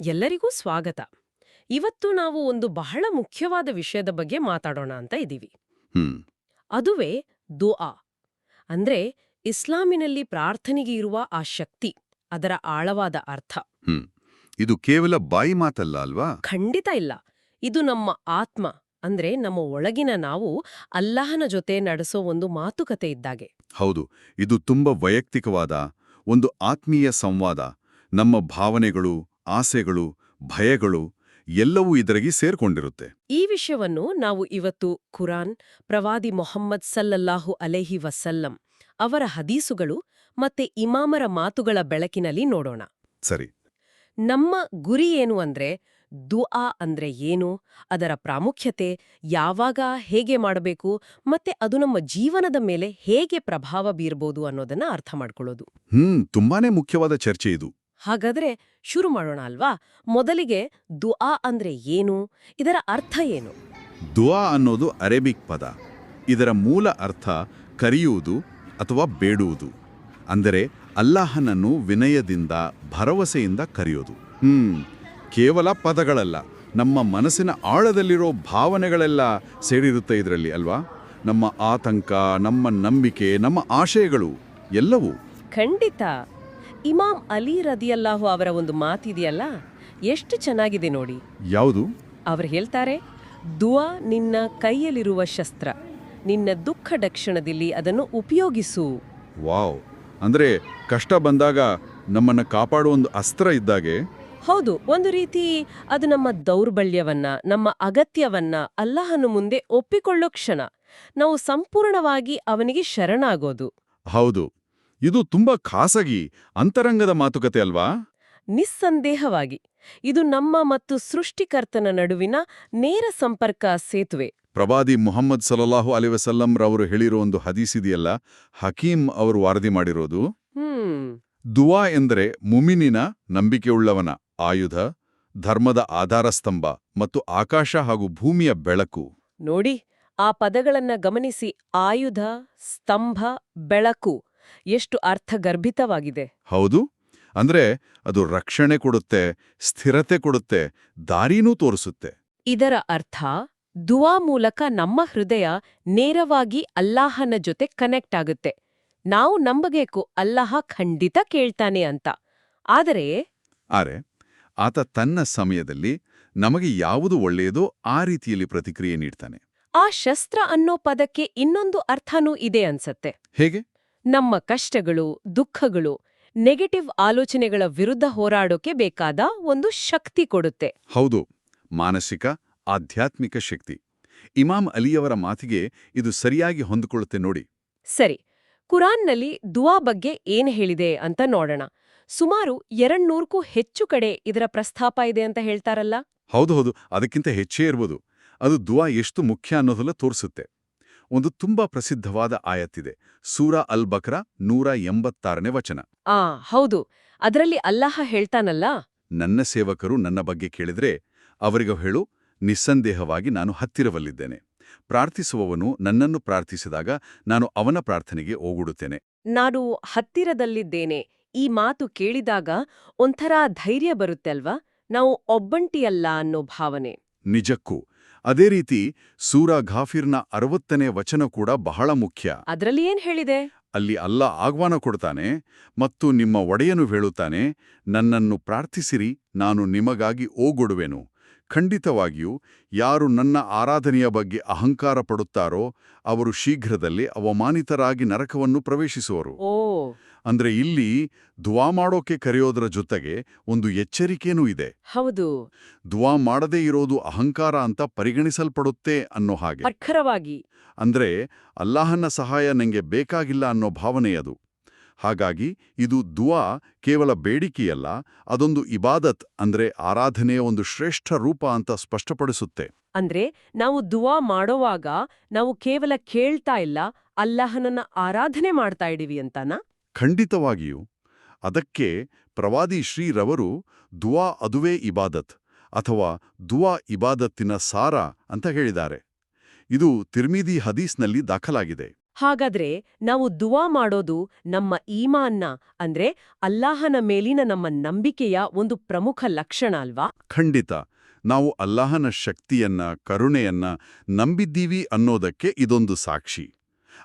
ಎಲ್ಲರಿಗೂ ಸ್ವಾಗತ. ಇವತ್ತು ನಾವು ಒಂದು ಬಹಳ ಮುಖ್ಯವಾದ ವಿಷಯದ ಬಗ್ಗೆ ಮಾತಾಡೋಣ ಅಂತ ಇದ್ದೀವಿ. ಅದುವೇ ದುಆ. ಅಂದ್ರೆ ಇಸ್ಲಾಮಿನಲ್ಲಿ ಪ್ರಾರ್ಥನೆಗೆ ಇರುವ ಆ ಶಕ್ತಿ ಅದರ ಆಳವಾದ ಅರ್ಥ. ಇದು ಕೇವಲ ಬಾಯಿ ಮಾತಲ್ಲ ಅಲ್ವಾ? ಖಂಡಿತ ಇಲ್ಲ. ಇದು ನಮ್ಮ ಆತ್ಮ ಅಂದ್ರೆ ನಮ್ಮ ಒಳಗಿನ ನಾವು ಅಲ್ಲಾಹನ ಜೊತೆ ನಡೆಸೋ ಒಂದು ಮಾತುಕತೆ ಇದ್ದಾಗೆ. ಹೌದು ಇದು ತುಂಬಾ ವೈಯಕ್ತಿಕವಾದ ಒಂದು ಆತ್ಮೀಯ ಸಂವಾದ ನಮ್ಮ ಭಾವನೆಗಳು ಆಸೆಗಳು ಭಯಗಳು ಎಲ್ಲವೂ ಇದರಗಿ ಸೇರ್ಕೊಂಡಿರುತ್ತೆ. ಈ ವಿಷಯವನ್ನು ನಾವು ಇವತ್ತು ಕುರಾನ್ ಪ್ರವಾದಿ ಮೊಹಮ್ಮದ್ ಸಲ್ಲಲ್ಲಾಹು ಅಲೇಹಿ ವಸಲ್ಲಂ ಅವರ ಹದೀಸುಗಳು ಮತ್ತೆ ಇಮಾಮರ ಮಾತುಗಳ ಬೆಳಕಿನಲ್ಲಿ ನೋಡೋಣ. ಸರಿ. ನಮ್ಮ ಗುರಿ ಏನು ಅಂದ್ರೆ ದುಆ ಅಂದ್ರೆ ಏನು ಅದರ ಪ್ರಾಮುಖ್ಯತೆ ಯಾವಾಗ ಹೇಗೆ ಮಾಡಬೇಕು ಮತ್ತೆ ಅದು ನಮ್ಮ ಜೀವನದ ಮೇಲೆ ಹೇಗೆ ಪ್ರಭಾವ ಬೀರ್ಬೋದು ಅನ್ನೋದನ್ನ ಅರ್ಥ ಮಾಡ್ಕೊಳ್ಳೋದು. ಹ್ಮ್ ತುಂಬಾನೇ ಮುಖ್ಯವಾದ ಚರ್ಚೆ ಇದು. ಹಾಗಾದ್ರೆ ಶುರು ಮಾಡೋಣ ಅಲ್ವಾ? ಮೊದಲಿಗೆ ದುಆ ಅಂದ್ರೆ ಏನು? ಇದರ ಅರ್ಥ ಏನು? ದುಆ ಅನ್ನೋದು ಅರೇಬಿಕ್ ಪದ. ಇದರ ಮೂಲ ಅರ್ಥ ಕರೆಯುವುದು ಅಥವಾ ಬೇಡುವುದು. ಅಂದರೆ ಅಲ್ಲಾಹನನ್ನು ವಿನಯದಿಂದ ಭರವಸೆಯಿಂದ ಕರೆಯೋದು. ಹ್ಮ್ ಕೇವಲ ಪದಗಳಲ್ಲ ನಮ್ಮ ಮನಸ್ಸಿನ ಆಳದಲ್ಲಿರೋ ಭಾವನೆಗಳೆಲ್ಲ ಸೇರಿರುತ್ತೆ ಇದರಲ್ಲಿ ಅಲ್ವಾ? ನಮ್ಮ ಆತಂಕ ನಮ್ಮ ನಂಬಿಕೆ ನಮ್ಮ ಆಶಯಗಳು ಎಲ್ಲವೂ. ಖಂಡಿತ. ಇಮಾಮ್ ಅಲಿ ರದಿಯಲ್ಲಾಹು ಅವರ ಒಂದು ಮಾತಿದೆಯಲ್ಲ? ಎಷ್ಟು ಚೆನ್ನಾಗಿದೆ ನೋಡಿ. ಯಾವುದು? ಅವರು ಹೇಳ್ತಾರೆ ದುವಾ ನಿನ್ನ ಕೈಯಲ್ಲಿರುವ ಶಸ್ತ್ರ. ನಿನ್ನ ದುಃಖ ದಕ್ಷಿಣದಲ್ಲಿ ಅದನ್ನು ಉಪಯೋಗಿಸು. ವಾವ್. ಅಂದ್ರೆ ಕಷ್ಟ ಬಂದಾಗ ನಮ್ಮನ್ನು ಕಾಪಾಡುವ ಒಂದು ಅಸ್ತ್ರ ಇದ್ದಾಗೆ? ಹೌದು ಒಂದು ರೀತಿ ಅದು ನಮ್ಮ ದೌರ್ಬಲ್ಯವನ್ನ ನಮ್ಮ ಅಗತ್ಯವನ್ನ ಅಲ್ಲಾಹನ ಮುಂದೆ ಒಪ್ಪಿಕೊಳ್ಳೋ ಕ್ಷಣ. ನಾವು ಸಂಪೂರ್ಣವಾಗಿ ಅವನಿಗೆ ಶರಣಾಗೋದು. ಹೌದು. ಇದು ತುಂಬಾ ಖಾಸಗಿ ಅಂತರಂಗದ ಮಾತುಕತೆ ಅಲ್ವಾ? ನಿಸ್ಸಂದೇಹವಾಗಿ. ಇದು ನಮ್ಮ ಮತ್ತು ಸೃಷ್ಟಿಕರ್ತನ ನಡುವಿನ ನೇರ ಸಂಪರ್ಕ ಸೇತುವೆ. ಪ್ರವಾದಿ ಮುಹಮ್ಮದ್ ಸಲಲ್ಲಾಹು ಅಲಿ ವಸಲ್ಲಂ ರವರು ಹೇಳಿರೋ ಒಂದು ಹದೀಸಿದೆಯಲ್ಲ ಹಕೀಂ ಅವರು ವರದಿ ಮಾಡಿರೋದು? ದುವಾ ಎಂದರೆ ಮುಮಿನಿನ ನಂಬಿಕೆಯುಳ್ಳವನ ಆಯುಧ ಧರ್ಮದ ಆಧಾರಸ್ತಂಭ ಮತ್ತು ಆಕಾಶ ಹಾಗೂ ಭೂಮಿಯ ಬೆಳಕು. ನೋಡಿ ಆ ಪದಗಳನ್ನ ಗಮನಿಸಿ. ಆಯುಧ ಸ್ತಂಭ ಬೆಳಕು. ಎಷ್ಟು ಅರ್ಥಗರ್ಭಿತವಾಗಿದೆ. ಹೌದು. ಅಂದ್ರೆ ಅದು ರಕ್ಷಣೆ ಕೊಡುತ್ತೆ ಸ್ಥಿರತೆ ಕೊಡುತ್ತೆ ದಾರಿನೂ ತೋರಿಸುತ್ತೆ. ಇದರ ಅರ್ಥ ದುವಾ ಮೂಲಕ ನಮ್ಮ ಹೃದಯ ನೇರವಾಗಿ ಅಲ್ಲಾಹನ ಜೊತೆ ಕನೆಕ್ಟ್ ಆಗುತ್ತೆ. ನಾವು ನಂಬಬೇಕು ಅಲ್ಲಾಹ ಖಂಡಿತ ಕೇಳ್ತಾನೆ ಅಂತ. ಆದರೆ ಆದರೆ ಆತ ತನ್ನ ಸಮಯದಲ್ಲಿ ನಮಗೆ ಯಾವುದು ಒಳ್ಳೆಯದೋ ಆ ರೀತಿಯಲ್ಲಿ ಪ್ರತಿಕ್ರಿಯೆ ನೀಡ್ತಾನೆ. ಆ ಶಸ್ತ್ರ ಅನ್ನೋ ಪದಕ್ಕೆ ಇನ್ನೊಂದು ಅರ್ಥನೂ ಇದೆ ಅನ್ಸತ್ತೆ. ಹೇಗೆ? ನಮ್ಮ ಕಷ್ಟಗಳು ದುಃಖಗಳು ನೆಗೆಟಿವ್ ಆಲೋಚನೆಗಳ ವಿರುದ್ಧ ಹೋರಾಡೋಕೆ ಬೇಕಾದ ಒಂದು ಶಕ್ತಿ ಕೊಡುತ್ತೆ. ಹೌದು ಮಾನಸಿಕ ಆಧ್ಯಾತ್ಮಿಕ ಶಕ್ತಿ. ಇಮಾಮ್ ಅಲಿಯವರ ಮಾತಿಗೆ ಇದು ಸರಿಯಾಗಿ ಹೊಂದಿಕೊಳ್ಳುತ್ತೆ ನೋಡಿ. ಸರಿ ಕುರಾನ್ನಲ್ಲಿ ದುವಾ ಬಗ್ಗೆ ಏನ್ ಹೇಳಿದೆ ಅಂತ ನೋಡೋಣ. ಸುಮಾರು ಎರಡ್ನೂರಕ್ಕೂ ಹೆಚ್ಚು ಕಡೆ ಇದರ ಪ್ರಸ್ತಾಪ ಇದೆ ಅಂತ ಹೇಳ್ತಾರಲ್ಲ? ಹೌದು ಹೌದು ಅದಕ್ಕಿಂತ ಹೆಚ್ಚೇ ಇರ್ಬೋದು. ಅದು ದುವಾ ಎಷ್ಟು ಮುಖ್ಯ ಅನ್ನೋದೆಲ್ಲ ತೋರಿಸುತ್ತೆ. ಒಂದು ತುಂಬಾ ಪ್ರಸಿದ್ಧವಾದ ಆಯತ್ತಿದೆ. ಸೂರಾ ಅಲ್ ಬಕ್ರ ನೂರ ಎಂಬತ್ತಾರನೇ ವಚನ. ಆ ಹೌದು. ಅದರಲ್ಲಿ ಅಲ್ಲಾಹ ಹೇಳ್ತಾನಲ್ಲ? ನನ್ನ ಸೇವಕರು ನನ್ನ ಬಗ್ಗೆ ಕೇಳಿದ್ರೆ ಅವರಿಗೂ ಹೇಳು ನಿಸ್ಸಂದೇಹವಾಗಿ ನಾನು ಹತ್ತಿರವಲ್ಲಿದ್ದೇನೆ. ಪ್ರಾರ್ಥಿಸುವವನು ನನ್ನನ್ನು ಪ್ರಾರ್ಥಿಸಿದಾಗ ನಾನು ಅವನ ಪ್ರಾರ್ಥನೆಗೆ ಓಗುಡುತ್ತೇನೆ ನಾನು ಹತ್ತಿರದಲ್ಲಿದ್ದೇನೆ. ಈ ಮಾತು ಕೇಳಿದಾಗ ಒಂಥರ ಧೈರ್ಯ ಬರುತ್ತೆ ಅಲ್ವಾ? ನಾವು ಒಬ್ಬಂಟಿಯಲ್ಲ ಅನ್ನೋ ಭಾವನೆ. ನಿಜಕ್ಕೂ. ಅದೇ ರೀತಿ ಸೂರಾ ಘಾಫಿರ್ನ ಅರವತ್ತನೇ ವಚನ ಕೂಡ ಬಹಳ ಮುಖ್ಯ. ಅದರಲ್ಲಿ ಏನ್ ಹೇಳಿದೆ? ಅಲ್ಲಿ ಅಲ್ಲ ಆಹ್ವಾನ ಕೊಡ್ತಾನೆ ಮತ್ತು ನಿಮ್ಮ ಒಡೆಯನು ಹೇಳುತ್ತಾನೆ ನನ್ನನ್ನು ಪ್ರಾರ್ಥಿಸಿರಿ ನಾನು ನಿಮಗಾಗಿ ಓಗೊಡುವೆನು. ಖಂಡಿತವಾಗಿಯೂ ಯಾರು ನನ್ನ ಆರಾಧನೆಯ ಬಗ್ಗೆ ಅಹಂಕಾರ ಪಡುತ್ತಾರೋ ಅವರು ಶೀಘ್ರದಲ್ಲಿ ಅವಮಾನಿತರಾಗಿ ನರಕವನ್ನು ಪ್ರವೇಶಿಸುವರು. ಓ ಅಂದ್ರೆ ಇಲ್ಲಿ ದ್ವಾ ಮಾಡೋಕೆ ಕರೆಯೋದ್ರ ಜೊತೆಗೆ ಒಂದು ಎಚ್ಚರಿಕೆನೂ ಇದೆ. ಹೌದು. ದುವಾ ಮಾಡದೇ ಇರೋದು ಅಹಂಕಾರ ಅಂತ ಪರಿಗಣಿಸಲ್ಪಡುತ್ತೆ ಅನ್ನೋ ಹಾಗೆ. ಅಖರವಾಗಿ ಅಂದ್ರೆ ಅಲ್ಲಾಹನ ಸಹಾಯ ನಂಗೆ ಬೇಕಾಗಿಲ್ಲ ಅನ್ನೋ ಭಾವನೆಯದು ಹಾಗಾಗಿ ಇದು ದುವಾ ಕೇವಲ ಬೇಡಿಕೆಯಲ್ಲ ಅದೊಂದು ಇಬಾದತ್ ಅಂದ್ರೆ ಆರಾಧನೆಯ ಒಂದು ಶ್ರೇಷ್ಠ ರೂಪ ಅಂತ ಸ್ಪಷ್ಟಪಡಿಸುತ್ತೆ. ಅಂದ್ರೆ ನಾವು ದುವಾ ಮಾಡೋವಾಗ ನಾವು ಕೇವಲ ಕೇಳ್ತಾ ಇಲ್ಲ ಅಲ್ಲಾಹನನ್ನ ಆರಾಧನೆ ಮಾಡ್ತಾ ಇದೀವಿ ಅಂತನಾ? ಖಂಡಿತವಾಗಿಯೂ. ಅದಕ್ಕೆ ಪ್ರವಾದಿ ಶ್ರೀರವರು ದುವಾ ಅದುವೇ ಇಬಾದತ್ ಅಥವಾ ದುವಾ ಇಬಾದತ್ತಿನ ಸಾರ ಅಂತ ಹೇಳಿದ್ದಾರೆ. ಇದು ತಿರ್ಮಿದಿ ಹದೀಸ್ನಲ್ಲಿ ದಾಖಲಾಗಿದೆ. ಹಾಗಾದ್ರೆ ನಾವು ದುವಾ ಮಾಡೋದು ನಮ್ಮ ಈಮಾನ್ನ ಅಂದ್ರೆ ಅಲ್ಲಾಹನ ಮೇಲಿನ ನಮ್ಮ ನಂಬಿಕೆಯ ಒಂದು ಪ್ರಮುಖ ಲಕ್ಷಣ ಅಲ್ವಾ? ಖಂಡಿತ. ನಾವು ಅಲ್ಲಾಹನ ಶಕ್ತಿಯನ್ನ ಕರುಣೆಯನ್ನ ನಂಬಿದ್ದೀವಿ ಅನ್ನೋದಕ್ಕೆ ಇದೊಂದು ಸಾಕ್ಷಿ.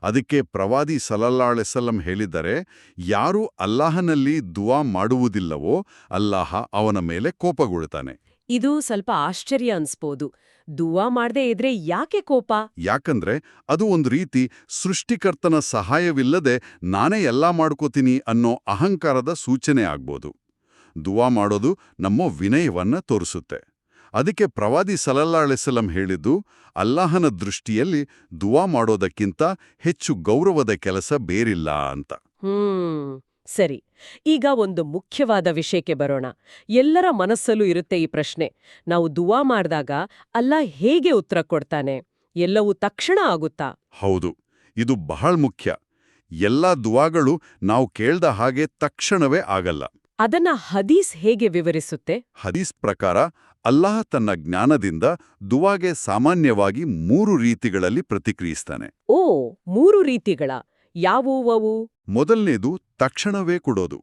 ಅದಕ್ಕೆ ಪ್ರವಾದಿ ಸಲಲ್ಲಾಳೆಸಲ್ಲಂ ಹೇಳಿದರೆ ಯಾರು ಅಲ್ಲಾಹನಲ್ಲಿ ದುವಾ ಮಾಡುವುದಿಲ್ಲವೋ ಅಲ್ಲಾಹ ಅವನ ಮೇಲೆ ಕೋಪಗೊಳ್ತಾನೆ ಇದು ಸ್ವಲ್ಪ ಆಶ್ಚರ್ಯ ಅನ್ಸ್ಬೋದು. ದುವಾ ಮಾಡದೇ ಇದ್ರೆ ಯಾಕೆ ಕೋಪ? ಯಾಕಂದ್ರೆ ಅದು ಒಂದು ರೀತಿ ಸೃಷ್ಟಿಕರ್ತನ ಸಹಾಯವಿಲ್ಲದೆ ನಾನೇ ಎಲ್ಲಾ ಮಾಡ್ಕೋತೀನಿ ಅನ್ನೋ ಅಹಂಕಾರದ ಸೂಚನೆ ಆಗ್ಬೋದು. ದುವಾ ಮಾಡೋದು ನಮ್ಮ ವಿನಯವನ್ನ ತೋರಿಸುತ್ತೆ. ಅದಕ್ಕೆ ಪ್ರವಾದಿ ಸಲಲ್ಲಾಳೆಸಲಂ ಹೇಳಿದ್ದು ಅಲ್ಲಾಹನ ದೃಷ್ಟಿಯಲ್ಲಿ ದುವಾ ಮಾಡೋದಕ್ಕಿಂತ ಹೆಚ್ಚು ಗೌರವದ ಕೆಲಸ ಬೇರಿಲ್ಲ ಅಂತ. ಹ್ಮ್ ಸರಿ. ಈಗ ಒಂದು ಮುಖ್ಯವಾದ ವಿಷಯಕ್ಕೆ ಬರೋಣ. ಎಲ್ಲರ ಮನಸ್ಸಲ್ಲೂ ಇರುತ್ತೆ ಈ ಪ್ರಶ್ನೆ. ನಾವು ದುವಾ ಮಾಡಿದಾಗ ಅಲ್ಲ ಹೇಗೆ ಉತ್ತರ ಕೊಡ್ತಾನೆ? ಎಲ್ಲವೂ ತಕ್ಷಣ ಆಗುತ್ತಾ? ಹೌದು ಇದು ಬಹಳ ಮುಖ್ಯ. ಎಲ್ಲ ದುವಾಗಳು ನಾವು ಕೇಳ್ದ ಹಾಗೆ ತಕ್ಷಣವೇ ಆಗಲ್ಲ. ಅದನ್ನ ಹದೀಸ್ ಹೇಗೆ ವಿವರಿಸುತ್ತೆ? ಹದೀಸ್ ಪ್ರಕಾರ ಅಲ್ಲಾಹ ತನ್ನ ಜ್ಞಾನದಿಂದ ದುವಾಗೆ ಸಾಮಾನ್ಯವಾಗಿ ಮೂರು ರೀತಿಗಳಲ್ಲಿ ಪ್ರತಿಕ್ರಿಯಿಸ್ತಾನೆ. ಓ ಮೂರು ರೀತಿಗಳ. ಯಾವುವವು? ಮೊದಲನೇದು ತಕ್ಷಣವೇ ಕೊಡೋದು.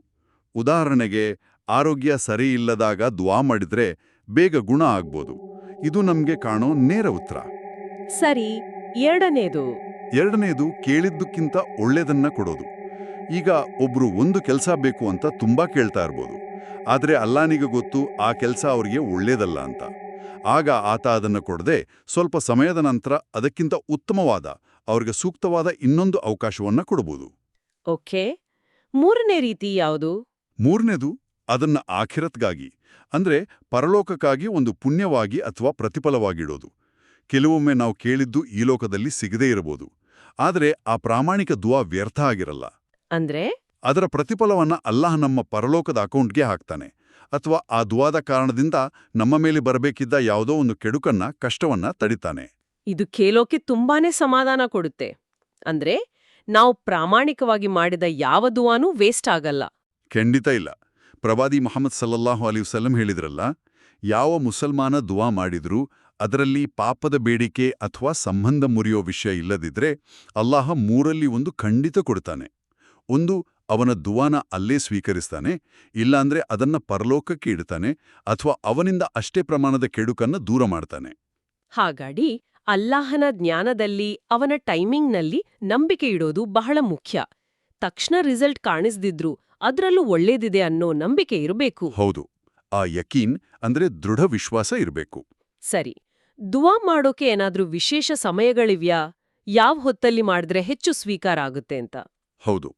ಉದಾಹರಣೆಗೆ ಆರೋಗ್ಯ ಸರಿ ಇಲ್ಲದಾಗ ದುವಾ ಮಾಡಿದ್ರೆ ಬೇಗ ಗುಣ ಆಗ್ಬೋದು. ಇದು ನಮ್ಗೆ ಕಾಣೋ ನೇರ ಉತ್ತರ. ಸರಿ ಎರಡನೇದು. ಎರಡನೇದು ಕೇಳಿದ್ದಕ್ಕಿಂತ ಒಳ್ಳೇದನ್ನ ಕೊಡೋದು. ಈಗ ಒಬ್ರು ಒಂದು ಕೆಲಸ ಬೇಕು ಅಂತ ತುಂಬಾ ಕೇಳ್ತಾ ಇರ್ಬೋದು. ಆದರೆ ಅಲ್ಲಾನಿಗೆ ಗೊತ್ತು ಆ ಕೆಲಸ ಅವರಿಗೆ ಒಳ್ಳೇದಲ್ಲ ಅಂತ. ಆಗ ಆತ ಅದನ್ನು ಕೊಡದೆ ಸ್ವಲ್ಪ ಸಮಯದ ನಂತರ ಅದಕ್ಕಿಂತ ಉತ್ತಮವಾದ ಅವರಿಗೆ ಸೂಕ್ತವಾದ ಇನ್ನೊಂದು ಅವಕಾಶವನ್ನ ಕೊಡಬಹುದು ಓಕೆ. ಮೂರನೇ ರೀತಿ ಯಾವುದು? ಮೂರನೇದು ಅದನ್ನ ಆಖಿರತ್ಗಾಗಿ ಅಂದ್ರೆ ಪರಲೋಕಕ್ಕಾಗಿ ಒಂದು ಪುಣ್ಯವಾಗಿ ಅಥವಾ ಪ್ರತಿಫಲವಾಗಿಡೋದು. ಕೆಲವೊಮ್ಮೆ ನಾವು ಕೇಳಿದ್ದು ಈ ಲೋಕದಲ್ಲಿ ಸಿಗದೇ ಇರಬಹುದು ಆದರೆ ಆ ಪ್ರಾಮಾಣಿಕ ದುವಾ ವ್ಯರ್ಥ ಆಗಿರಲ್ಲ. ಅಂದ್ರೆ? ಅದರ ಪ್ರತಿಫಲವನ್ನ ಅಲ್ಲಾಹ್ ನಮ್ಮ ಪರಲೋಕದ ಅಕೌಂಟ್ಗೆ ಹಾಕ್ತಾನೆ. ಅಥವಾ ಆ ದುವಾದ ಕಾರಣದಿಂದ ನಮ್ಮ ಮೇಲೆ ಬರಬೇಕಿದ್ದ ಯಾವುದೋ ಒಂದು ಕೆಡುಕನ್ನ ಕಷ್ಟವನ್ನ ತಡಿತಾನೆ. ಇದು ಕೇಳೋಕೆ ತುಂಬಾನೇ ಸಮಾಧಾನ ಕೊಡುತ್ತೆ. ಅಂದ್ರೆ ನಾವು ಪ್ರಾಮಾಣಿಕವಾಗಿ ಮಾಡಿದ ಯಾವ ದುವಾನೂ ವೇಸ್ಟ್ ಆಗಲ್ಲ. ಖಂಡಿತ ಇಲ್ಲ. ಪ್ರವಾದಿ ಮೊಹಮ್ಮದ್ ಸಲ್ಲಲ್ಲಾಹು ಅಲಿ ವಸಲ್ಲಂ ಹೇಳಿದ್ರಲ್ಲ ಯಾವ ಮುಸಲ್ಮಾನ ದುವಾ ಮಾಡಿದ್ರೂ ಅದರಲ್ಲಿ ಪಾಪದ ಬೇಡಿಕೆ ಅಥವಾ ಸಂಬಂಧ ಮುರಿಯೋ ವಿಷಯ ಇಲ್ಲದಿದ್ರೆ ಅಲ್ಲಾಹ ಮೂರಲ್ಲಿ ಒಂದು ಖಂಡಿತ ಕೊಡ್ತಾನೆ. ಒಂದು ಅವನ ದುವಾನ ಅಲ್ಲೇ ಸ್ವೀಕರಿಸ್ತಾನೆ ಇಲ್ಲಾಂದ್ರೆ ಅದನ್ನ ಪರಲೋಕಕ್ಕೆ ಇಡ್ತಾನೆ ಅಥವಾ ಅವನಿಂದ ಅಷ್ಟೇ ಪ್ರಮಾಣದ ಕೆಡುಕನ್ನ ದೂರ ಮಾಡ್ತಾನೆ. ಹಾಗಾಗಿ ಅಲ್ಲಾಹನ ಜ್ಞಾನದಲ್ಲಿ ಅವನ ಟೈಮಿಂಗ್ನಲ್ಲಿ ನಂಬಿಕೆ ಇಡೋದು ಬಹಳ ಮುಖ್ಯ. ತಕ್ಷಣ ರಿಸಲ್ಟ್ ಕಾಣಿಸ್ದಿದ್ರು ಅದ್ರಲ್ಲೂ ಒಳ್ಳೇದಿದೆ ಅನ್ನೋ ನಂಬಿಕೆ ಇರಬೇಕು. ಹೌದು ಆ ಯಕೀನ್ ಅಂದ್ರೆ ದೃಢ ವಿಶ್ವಾಸ ಇರಬೇಕು. ಸರಿ ದುವಾ ಮಾಡೋಕೆ ಏನಾದ್ರೂ ವಿಶೇಷ ಸಮಯಗಳಿವ್ಯಾ? ಯಾವ ಹೊತ್ತಲ್ಲಿ ಮಾಡಿದ್ರೆ ಹೆಚ್ಚು ಸ್ವೀಕಾರ ಆಗುತ್ತೆ ಅಂತ? ಹೌದು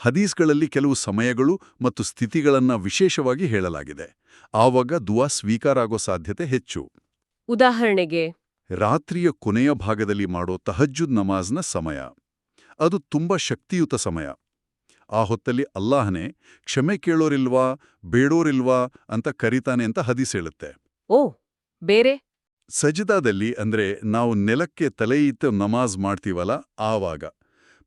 ಹದೀಸ್ಗಳಲ್ಲಿ ಕೆಲವು ಸಮಯಗಳು ಮತ್ತು ಸ್ಥಿತಿಗಳನ್ನ ವಿಶೇಷವಾಗಿ ಹೇಳಲಾಗಿದೆ. ಆವಾಗ ದುವಾ ಸ್ವೀಕಾರ ಆಗೋ ಸಾಧ್ಯತೆ ಹೆಚ್ಚು. ಉದಾಹರಣೆಗೆ ರಾತ್ರಿಯ ಕೊನೆಯ ಭಾಗದಲ್ಲಿ ಮಾಡೋ ತಹಜ್ಜುದ್ ನಮಾಜ್ನ ಸಮಯ. ಅದು ತುಂಬಾ ಶಕ್ತಿಯುತ ಸಮಯ. ಆ ಹೊತ್ತಲ್ಲಿ ಅಲ್ಲಾಹನೇ ಕ್ಷಮೆ ಕೇಳೋರಿಲ್ವಾ ಬೇಡೋರಿಲ್ವಾ ಅಂತ ಕರೀತಾನೆ ಅಂತ ಹದೀಸ್ ಹೇಳುತ್ತೆ. ಓ ಬೇರೆ? ಸಜಿದಾದಲ್ಲಿ ಅಂದ್ರೆ ನಾವು ನೆಲಕ್ಕೆ ತಲೆಯಿಟ್ಟು ನಮಾಜ್ ಮಾಡ್ತೀವಲ್ಲ ಆವಾಗ.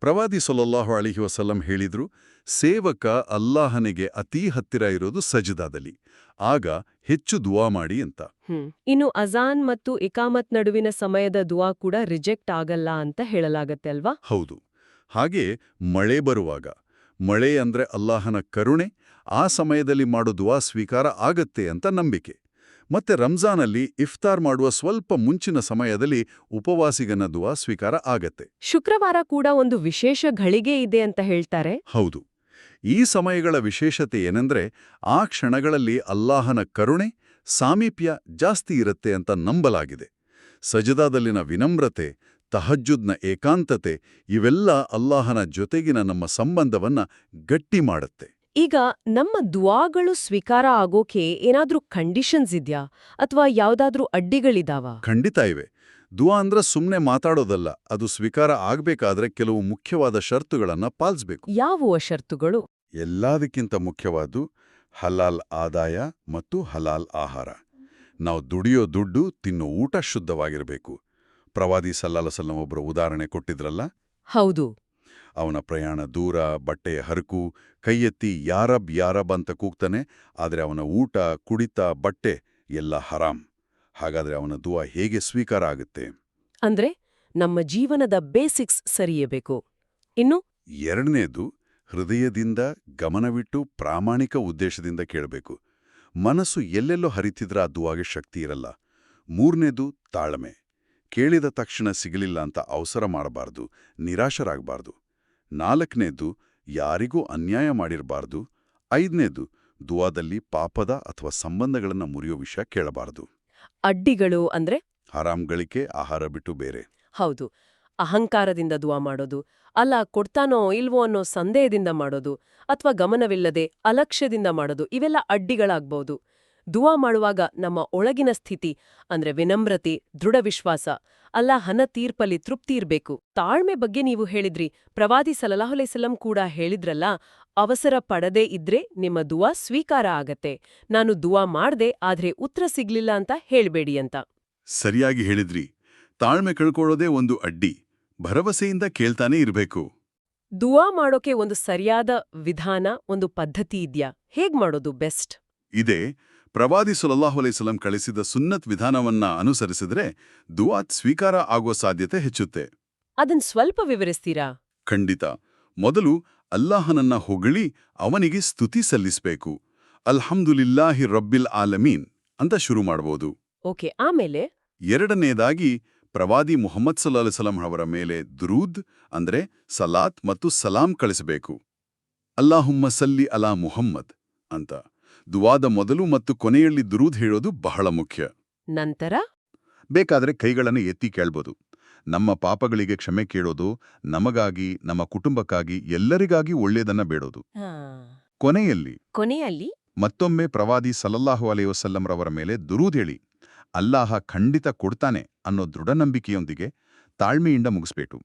ಪ್ರವಾದಿ ಸೊಲಲ್ಲಾಹು ಅಲಿಹಿ ವಸಲ್ಲಂ ಹೇಳಿದ್ರು ಸೇವಕ ಅಲ್ಲಾಹನಿಗೆ ಅತೀ ಹತ್ತಿರ ಇರೋದು ಸಜದಾದಲ್ಲಿ ಆಗ ಹೆಚ್ಚು ದುವಾ ಮಾಡಿ ಅಂತ. ಇನ್ನು ಅಜಾನ್ ಮತ್ತು ಇಕಾಮತ್ ನಡುವಿನ ಸಮಯದ ದುವಾ ಕೂಡ ರಿಜೆಕ್ಟ್ ಆಗಲ್ಲ ಅಂತ ಹೇಳಲಾಗತ್ತೆ ಅಲ್ವಾ? ಹೌದು. ಹಾಗೆ ಮಳೆ ಬರುವಾಗ ಮಳೆ ಅಂದ್ರೆ ಅಲ್ಲಾಹನ ಕರುಣೆ ಆ ಸಮಯದಲ್ಲಿ ಮಾಡೋ ದುವಾ ಸ್ವೀಕಾರ ಆಗತ್ತೆ ಅಂತ ನಂಬಿಕೆ. ಮತ್ತೆ ರಂಜಾನಲ್ಲಿ ಇಫ್ತಾರ್ ಮಾಡುವ ಸ್ವಲ್ಪ ಮುಂಚಿನ ಸಮಯದಲ್ಲಿ ಉಪವಾಸಿಗನ ದುವಾ ಸ್ವೀಕಾರ ಆಗತ್ತೆ. ಶುಕ್ರವಾರ ಕೂಡ ಒಂದು ವಿಶೇಷ ಘಳಿಗೆ ಇದೆ ಅಂತ ಹೇಳ್ತಾರೆ. ಹೌದು. ಈ ಸಮಯಗಳ ವಿಶೇಷತೆ ಏನೆಂದ್ರೆ ಆ ಕ್ಷಣಗಳಲ್ಲಿ ಅಲ್ಲಾಹನ ಕರುಣೆ ಸಾಮೀಪ್ಯ ಜಾಸ್ತಿ ಇರುತ್ತೆ ಅಂತ ನಂಬಲಾಗಿದೆ. ಸಜದಾದಲ್ಲಿನ ವಿನಮ್ರತೆ ತಹಜ್ಜುದ್ನ ಏಕಾಂತತೆ ಇವೆಲ್ಲ ಅಲ್ಲಾಹನ ಜೊತೆಗಿನ ನಮ್ಮ ಸಂಬಂಧವನ್ನ ಗಟ್ಟಿ ಮಾಡುತ್ತೆ. ಈಗ ನಮ್ಮ ದುವಾಗಳು ಸ್ವೀಕಾರ ಆಗೋಕೆ ಏನಾದ್ರೂ ಕಂಡೀಷನ್ಸ್ ಇದ್ಯಾ? ಅಥವಾ ಯಾವುದಾದ್ರೂ ಅಡ್ಡಿಗಳಿದಾವ? ಖಂಡಿತ ಇವೆ. ದುವಾ ಅಂದ್ರ ಸುಮ್ನೆ ಮಾತಾಡೋದಲ್ಲ ಅದು ಸ್ವೀಕಾರ ಆಗ್ಬೇಕಾದ್ರೆ ಕೆಲವು ಮುಖ್ಯವಾದ ಷರ್ತುಗಳನ್ನ ಪಾಲಿಸ್ಬೇಕು. ಯಾವ ಷರ್ತುಗಳು ಎಲ್ಲದಕ್ಕಿಂತ ಮುಖ್ಯವಾದ್ದು ಹಲಾಲ್ ಆದಾಯ ಮತ್ತು ಹಲಾಲ್ ಆಹಾರ. ನಾವು ದುಡಿಯೋ ದುಡ್ಡು ತಿನ್ನೋ ಊಟ ಶುದ್ಧವಾಗಿರಬೇಕು. ಪ್ರವಾದಿ ಸಲ್ಲಾಲಸಲ್ಲಂ ಒಬ್ಬರು ಉದಾಹರಣೆ ಕೊಟ್ಟಿದ್ರಲ್ಲ? ಹೌದು. ಅವನ ಪ್ರಯಾಣ ದೂರ ಬಟ್ಟೆಯ ಹರಕು ಕೈಯೆತ್ತಿ ಯಾರಬ್ ಯಾರಬ್ ಅಂತ ಕೂಗ್ತಾನೆ ಆದರೆ ಅವನ ಊಟ ಕುಡಿತ ಬಟ್ಟೆ ಎಲ್ಲ ಹರಾಮ್. ಹಾಗಾದ್ರೆ ಅವನ ದುವಾ ಹೇಗೆ ಸ್ವೀಕಾರ ಆಗುತ್ತೆ? ಅಂದ್ರೆ ನಮ್ಮ ಜೀವನದ ಬೇಸಿಕ್ಸ್ ಸರಿಯಬೇಕು. ಇನ್ನು? ಎರಡನೇದು ಹೃದಯದಿಂದ ಗಮನವಿಟ್ಟು ಪ್ರಾಮಾಣಿಕ ಉದ್ದೇಶದಿಂದ ಕೇಳಬೇಕು. ಮನಸ್ಸು ಎಲ್ಲೆಲ್ಲೋ ಹರಿತಿದ್ರ ಆ ದುವಾಗೆ ಶಕ್ತಿ ಇರಲ್ಲ. ಮೂರನೇದು ತಾಳ್ಮೆ. ಕೇಳಿದ ತಕ್ಷಣ ಸಿಗಲಿಲ್ಲ ಅಂತ ಅವಸರ ಮಾಡಬಾರ್ದು ನಿರಾಶರಾಗಬಾರ್ದು. ನಾಲ್ಕನೇದು ಯಾರಿಗೂ ಅನ್ಯಾಯ ಮಾಡಿರಬಾರ್ದು. ಐದನೇದು ದುವಾದಲ್ಲಿ ಪಾಪದ ಅಥವಾ ಸಂಬಂಧಗಳನ್ನು ಮುರಿಯೋ ವಿಷಯ ಕೇಳಬಾರದು. ಅಡ್ಡಿಗಳು ಅಂದ್ರೆ? ಆರಾಮ್ ಗಳಿಕೆ ಆಹಾರ ಬಿಟ್ಟು ಬೇರೆ. ಹೌದು. ಅಹಂಕಾರದಿಂದ ದುವಾ ಮಾಡೋದು ಅಲ್ಲ ಕೊಡ್ತಾನೋ ಇಲ್ವೋ ಅನ್ನೋ ಸಂದೇಹದಿಂದ ಮಾಡೋದು ಅಥವಾ ಗಮನವಿಲ್ಲದೆ ಅಲಕ್ಷ್ಯದಿಂದ ಮಾಡೋದು ಇವೆಲ್ಲ ಅಡ್ಡಿಗಳಾಗ್ಬೋದು. ದುವಾ ಮಾಡುವಾಗ ನಮ್ಮ ಒಳಗಿನ ಸ್ಥಿತಿ ಅಂದ್ರೆ ವಿನಮ್ರತೆ ದೃಢ ವಿಶ್ವಾಸ ಅಲ್ಲ ಹನ ತೀರ್ಪಲ್ಲಿ ತೃಪ್ತಿ ಇರಬೇಕು. ತಾಳ್ಮೆ ಬಗ್ಗೆ ನೀವು ಹೇಳಿದ್ರಿ. ಪ್ರವಾದಿ ಸಲಲಾಹುಲೇಸಲಂ ಕೂಡ ಹೇಳಿದ್ರಲ್ಲ ಅವಸರ ಪಡದೇ ಇದ್ರೆ ನಿಮ್ಮ ದುವಾ ಸ್ವೀಕಾರ ಆಗತ್ತೆ. ನಾನು ದುವಾ ಮಾಡ್ದೆ ಆದ್ರೆ ಉತ್ತರ ಸಿಗ್ಲಿಲ್ಲ ಅಂತ ಹೇಳ್ಬೇಡಿ ಅಂತ. ಸರಿಯಾಗಿ ಹೇಳಿದ್ರಿ. ತಾಳ್ಮೆ ಕಳ್ಕೊಳ್ಳೋದೇ ಒಂದು ಅಡ್ಡಿ. ಭರವಸೆಯಿಂದ ಕೇಳ್ತಾನೆ ಇರಬೇಕು. ದುವಾ ಮಾಡೋಕೆ ಒಂದು ಸರಿಯಾದ ವಿಧಾನ ಒಂದು ಪದ್ಧತಿ ಇದ್ಯಾ? ಹೇಗ್ ಮಾಡೋದು ಬೆಸ್ಟ್? ಇದೇ. ಪ್ರವಾದಿ ಸುಲಲ್ಲಾಹು ಅಲೈಸಲಂ ಕಳಿಸಿದ ಸುನ್ನತ್ ವಿಧಾನವನ್ನ ಅನುಸರಿಸಿದ್ರೆ ದುವಾತ್ ಸ್ವೀಕಾರ ಆಗುವ ಸಾಧ್ಯತೆ ಹೆಚ್ಚುತ್ತೆ. ಅದನ್ ಸ್ವಲ್ಪ ವಿವರಿಸ್ತೀರಾ? ಖಂಡಿತ. ಮೊದಲು ಅಲ್ಲಾಹನನ್ನ ಹೊಗಳಿ ಅವನಿಗೆ ಸ್ತುತಿ ಸಲ್ಲಿಸಬೇಕು. ಅಲ್ಹಮ್ದುಲಿಲ್ಲಾಹಿ ರಬ್ಬಿಲ್ ಆಲಮೀನ್ ಅಂತ ಶುರು ಮಾಡಬಹುದು ಓಕೆ ಆಮೇಲೆ? ಎರಡನೇದಾಗಿ ಪ್ರವಾದಿ ಮುಹಮ್ಮದ್ ಸಲ್ಲಾಹು ಅವರ ಮೇಲೆ ದುರೂದ್ ಅಂದ್ರೆ ಸಲಾತ್ ಮತ್ತು ಸಲಾಂ ಕಳಿಸಬೇಕು. ಅಲ್ಲಾಹುಮ್ಮ ಸಲ್ಲಿ ಅಲಾ ಮುಹಮ್ಮದ್ ಅಂತ. ದುವಾದ ಮೊದಲು ಮತ್ತು ಕೊನೆಯಲ್ಲಿ ದುರೂದ್ ಹೇಳೋದು ಬಹಳ ಮುಖ್ಯ. ನಂತರ? ಬೇಕಾದ್ರೆ ಕೈಗಳನ್ನು ಎತ್ತಿ ಕೇಳ್ಬೋದು. ನಮ್ಮ ಪಾಪಗಳಿಗೆ ಕ್ಷಮೆ ಕೇಳೋದು ನಮಗಾಗಿ ನಮ್ಮ ಕುಟುಂಬಕ್ಕಾಗಿ ಎಲ್ಲರಿಗಾಗಿ ಒಳ್ಳೆಯದನ್ನ ಬೇಡೋದು. ಕೊನೆಯಲ್ಲಿ? ಕೊನೆಯಲ್ಲಿ? ಮತ್ತೊಮ್ಮೆ ಪ್ರವಾದಿ ಸಲ್ಲಲ್ಲಾಹು ರವರ ಮೇಲೆ ದುರೂದ್ ಹೇಳಿ. ಅಲ್ಲಾಹ ಖಂಡಿತ ಕೊಡ್ತಾನೆ ಅನ್ನೋ ದೃಢ ನಂಬಿಕೆಯೊಂದಿಗೆ ತಾಳ್ಮೆಯಿಂದ ಮುಗಿಸ್ಬೇಕು.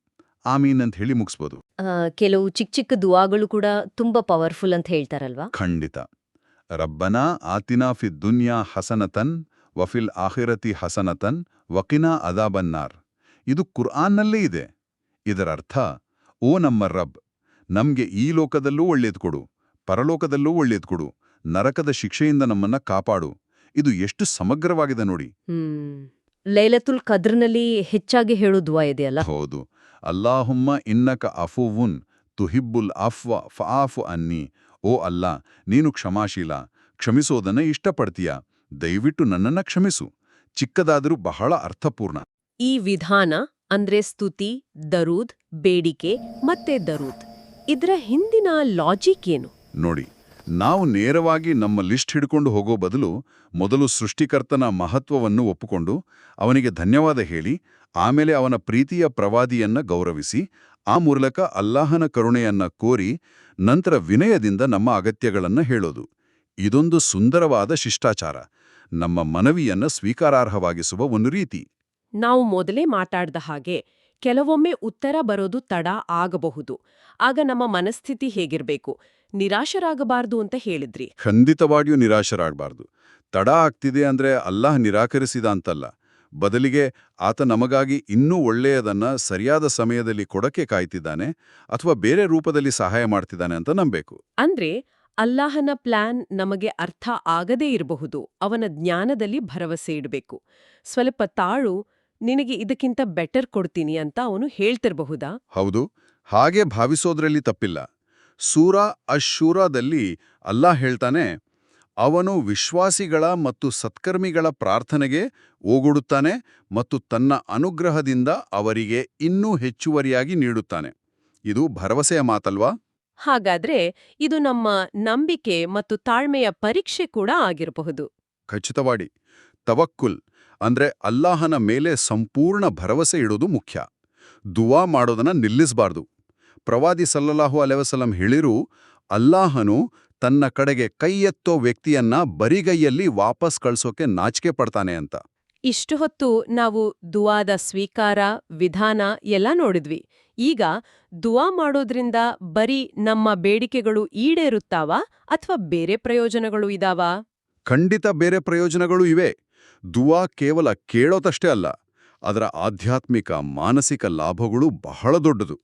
ಆಮೀನ್ ಅಂತ ಹೇಳಿ ಮುಗಿಸ್ಬೋದು. ಕೆಲವು ಚಿಕ್ಕ ಚಿಕ್ಕ ದುವಾಗಳು ಕೂಡ ತುಂಬಾ ಪವರ್ಫುಲ್ ಅಂತ ಹೇಳ್ತಾರಲ್ವಾ? ಖಂಡಿತ. ರಬ್ಬನಾ ಆತಿನಾ ಫಿ ದುನ್ಯಾ ಹಸನತನ್ ವಫಿಲ್ ಆಖಿರತಿ ಹಸನತನ್ ವಕಿನಾ ಅದಾಬನ್ನಾರ್. ಇದು ಕುರ್ಆನ್ನಲ್ಲೇ ಇದೆ. ಇದರ ಅರ್ಥ ಓ ನಮ್ಮ ರಬ್ ನಮಗೆ ಈ ಲೋಕದಲ್ಲೂ ಒಳ್ಳೇದು ಕೊಡು ಪರಲೋಕದಲ್ಲೂ ಒಳ್ಳೇದು ಕೊಡು ನರಕದ ಶಿಕ್ಷೆಯಿಂದ ನಮ್ಮನ್ನ ಕಾಪಾಡು. ಇದು ಎಷ್ಟು ಸಮಗ್ರವಾಗಿದೆ ನೋಡಿ. ಲೈಲತುಲ್ ಕದ್ರನಲ್ಲಿ ಹೆಚ್ಚಾಗಿ ಹೇಳುದು ಇದೆಯಲ್ಲ? ಹೌದು. ಅಲ್ಲಾಹುಮ್ಮ ಇನ್ನಕ ಅಫುವುನ್ ತುಹಿಬ್ಬುಲ್ ಅಫ್ವ ಫಾಫು ಅನ್ನಿ. ಓ ಅಲ್ಲಾ ನೀನು ಕ್ಷಮಾಶೀಲ. ಕ್ಷಮಿಸೋದನ್ನ ಇಷ್ಟಪಡ್ತೀಯ? ದಯವಿಟ್ಟು ನನ್ನನ್ನ ಕ್ಷಮಿಸು. ಚಿಕ್ಕದಾದರೂ ಬಹಳ ಅರ್ಥಪೂರ್ಣ. ಈ ವಿಧಾನ ಅಂದ್ರೆ ಸ್ತುತಿ ದರೂದ್ ಬೇಡಿಕೆ ಮತ್ತೆ ದರೂದ್. ಇದರ ಹಿಂದಿನ ಲಾಜಿಕ್ ಏನು? ನೋಡಿ ನಾವು ನೇರವಾಗಿ ನಮ್ಮ ಲಿಸ್ಟ್ ಹಿಡ್ಕೊಂಡು ಹೋಗೋ ಬದಲು ಮೊದಲು ಸೃಷ್ಟಿಕರ್ತನ ಮಹತ್ವವನ್ನು ಒಪ್ಪಿಕೊಂಡು ಅವನಿಗೆ ಧನ್ಯವಾದ ಹೇಳಿ ಆಮೇಲೆ ಅವನ ಪ್ರೀತಿಯ ಪ್ರವಾದಿಯನ್ನ ಗೌರವಿಸಿ ಆ ಮೂಲಕ ಅಲ್ಲಾಹನ ಕರುಣೆಯನ್ನ ಕೋರಿ ನಂತರ ವಿನಯದಿಂದ ನಮ್ಮ ಅಗತ್ಯಗಳನ್ನು ಹೇಳೋದು. ಇದೊಂದು ಸುಂದರವಾದ ಶಿಷ್ಟಾಚಾರ. ನಮ್ಮ ಮನವಿಯನ್ನು ಸ್ವೀಕಾರಾರ್ಹವಾಗಿಸುವ ಒಂದು ರೀತಿ. ನಾವು ಮೊದಲೇ ಮಾತಾಡ್ದ ಹಾಗೆ ಕೆಲವೊಮ್ಮೆ ಉತ್ತರ ಬರೋದು ತಡ ಆಗಬಹುದು. ಆಗ ನಮ್ಮ ಮನಸ್ಥಿತಿ ಹೇಗಿರಬೇಕು? ನಿರಾಶರಾಗಬಾರ್ದು ಅಂತ ಹೇಳಿದ್ರಿ. ಖಂಡಿತವಾಗಿಯೂ ನಿರಾಶರಾಗಬಾರ್ದು. ತಡ ಆಗ್ತಿದೆ ಅಂದ್ರೆ ಅಲ್ಲಾಹ್ ನಿರಾಕರಿಸಿದ ಅಂತಲ್ಲ. ಬದಲಿಗೆ ಆತ ನಮಗಾಗಿ ಇನ್ನೂ ಒಳ್ಳೆಯದನ್ನ ಸರಿಯಾದ ಸಮಯದಲ್ಲಿ ಕೊಡಕ್ಕೆ ಕಾಯ್ತಿದ್ದಾನೆ ಅಥವಾ ಬೇರೆ ರೂಪದಲ್ಲಿ ಸಹಾಯ ಮಾಡ್ತಿದ್ದಾನೆ ಅಂತ ನಂಬೇಕು ಅಂದ್ರೆ ಅಲ್ಲಾಹನ ಪ್ಲಾನ್ ನಮಗೆ ಅರ್ಥ ಆಗದೇ ಇರಬಹುದು ಅವನ ಜ್ಞಾನದಲ್ಲಿ ಭರವಸೆ ಇಡಬೇಕು. ಸ್ವಲ್ಪ ತಾಳು ನಿನಗೆ ಇದಕ್ಕಿಂತ ಬೆಟರ್ ಕೊಡ್ತೀನಿ ಅಂತ ಅವನು ಹೇಳ್ತಿರಬಹುದಾ? ಹೌದು ಹಾಗೆ ಭಾವಿಸೋದ್ರಲ್ಲಿ ತಪ್ಪಿಲ್ಲ. ಸೂರಾ ಅಶೂರಾದಲ್ಲಿ ಅಲ್ಲಾ ಹೇಳ್ತಾನೆ ಅವನು ವಿಶ್ವಾಸಿಗಳ ಮತ್ತು ಸತ್ಕರ್ಮಿಗಳ ಪ್ರಾರ್ಥನೆಗೆ ಓಗೊಡುತ್ತಾನೆ ಮತ್ತು ತನ್ನ ಅನುಗ್ರಹದಿಂದ ಅವರಿಗೆ ಇನ್ನೂ ಹೆಚ್ಚುವರಿಯಾಗಿ ನೀಡುತ್ತಾನೆ. ಇದು ಭರವಸೆಯ ಮಾತಲ್ವಾ? ಹಾಗಾದ್ರೆ ಇದು ನಮ್ಮ ನಂಬಿಕೆ ಮತ್ತು ತಾಳ್ಮೆಯ ಪರೀಕ್ಷೆ ಕೂಡ ಆಗಿರಬಹುದು. ಖಚಿತವಾಡಿ ತವಕ್ಕುಲ್ ಅಂದ್ರೆ ಅಲ್ಲಾಹನ ಮೇಲೆ ಸಂಪೂರ್ಣ ಭರವಸೆ ಇಡೋದು ಮುಖ್ಯ. ದುವಾ ಮಾಡೋದನ್ನ ನಿಲ್ಲಿಸಬಾರ್ದು. ಪ್ರವಾದಿ ಸಲ್ಲಲ್ಲಾಹು ಅಲೆವಸಲಂ ಹೇಳಿರು ಅಲ್ಲಾಹನು ತನ್ನ ಕಡೆಗೆ ಕೈ ಎತ್ತೋ ವ್ಯಕ್ತಿಯನ್ನ ಬರಿಗೈಯಲ್ಲಿ ವಾಪಸ್ ಕಳ್ಸೋಕೆ ನಾಚಿಕೆ ಪಡ್ತಾನೆ ಅಂತ. ಇಷ್ಟು ಹೊತ್ತು ನಾವು ದುವಾದ ಸ್ವೀಕಾರ ವಿಧಾನ ಎಲ್ಲ ನೋಡಿದ್ವಿ. ಈಗ ದುವಾ ಮಾಡೋದ್ರಿಂದ ಬರೀ ನಮ್ಮ ಬೇಡಿಕೆಗಳು ಈಡೇರುತ್ತಾವಾ ಅಥವಾ ಬೇರೆ ಪ್ರಯೋಜನಗಳು ಇದಾವಾ? ಖಂಡಿತ ಬೇರೆ ಪ್ರಯೋಜನಗಳು ಇವೆ. ದುವಾ ಕೇವಲ ಕೇಳೋತಷ್ಟೇ ಅಲ್ಲ ಅದರ ಆಧ್ಯಾತ್ಮಿಕ ಮಾನಸಿಕ ಲಾಭಗಳು ಬಹಳ ದೊಡ್ಡದು.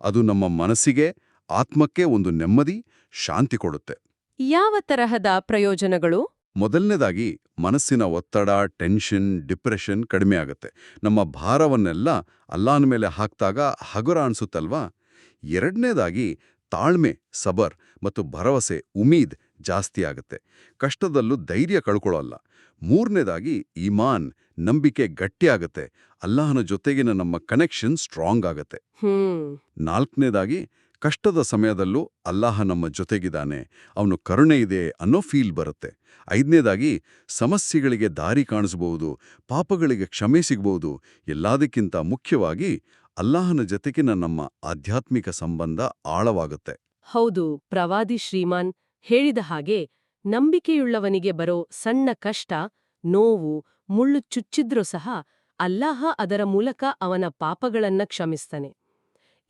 ಅದು ನಮ್ಮ ಮನಸ್ಸಿಗೆ ಆತ್ಮಕ್ಕೆ ಒಂದು ನೆಮ್ಮದಿ ಶಾಂತಿ ಕೊಡುತ್ತೆ. ಯಾವ ತರಹದ ಪ್ರಯೋಜನಗಳು? ಮೊದಲನೇದಾಗಿ ಮನಸ್ಸಿನ ಒತ್ತಡ ಟೆನ್ಷನ್ ಡಿಪ್ರೆಷನ್ ಕಡಿಮೆ ಆಗುತ್ತೆ. ನಮ್ಮ ಭಾರವನ್ನೆಲ್ಲ ಅಲ್ಲಾನ ಮೇಲೆ ಹಾಕ್ತಾಗ ಹಗುರ ಅನಿಸುತ್ತಲ್ವಾ? ಎರಡನೇದಾಗಿ ತಾಳ್ಮೆ ಸಬರ್ ಮತ್ತು ಭರವಸೆ ಉಮೀದ್ ಜಾಸ್ತಿ ಆಗುತ್ತೆ. ಕಷ್ಟದಲ್ಲೂ ಧೈರ್ಯ ಕಳ್ಕೊಳ್ಳಲ್ಲ. ಮೂರನೇದಾಗಿ ಇಮಾನ್ ನಂಬಿಕೆ ಗಟ್ಟಿಯಾಗತ್ತೆ ಅಲ್ಲಾಹನ ಜೊತೆಗಿನ ನಮ್ಮ ಕನೆಕ್ಷನ್ ಸ್ಟ್ರಾಂಗ್ ಆಗತ್ತೆ. ನಾಲ್ಕನೇದಾಗಿ ಕಷ್ಟದ ಸಮಯದಲ್ಲೂ ಅಲ್ಲಾಹ ನಮ್ಮ ಜೊತೆಗಿದ್ದಾನೆ. ಅವನು ಕರುಣೆ ಇದೆ ಅನ್ನೋ ಫೀಲ್ ಬರುತ್ತೆ. ಐದನೇದಾಗಿ, ಸಮಸ್ಯೆಗಳಿಗೆ ದಾರಿ ಕಾಣಿಸಬಹುದು ಪಾಪಗಳಿಗೆ ಕ್ಷಮೆ ಸಿಗಬಹುದು ಎಲ್ಲದಕ್ಕಿಂತ ಮುಖ್ಯವಾಗಿ ಅಲ್ಲಾಹನ ಜೊತೆಗಿನ ನಮ್ಮ ಆಧ್ಯಾತ್ಮಿಕ ಸಂಬಂಧ ಆಳವಾಗುತ್ತೆ. ಹೌದು, ಪ್ರವಾದಿ ಶ್ರೀಮಾನ್ ಹೇಳಿದ ಹಾಗೆ ನಂಬಿಕೆಯುಳ್ಳವನಿಗೆ ಬರೋ ಸಣ್ಣ ಕಷ್ಟ, ನೋವು, ಮುಳ್ಳು ಚುಚ್ಚಿದ್ರೂ ಸಹ ಅಲ್ಲಾಹ ಅದರ ಮೂಲಕ ಅವನ ಪಾಪಗಳನ್ನ ಕ್ಷಮಿಸ್ತಾನೆ.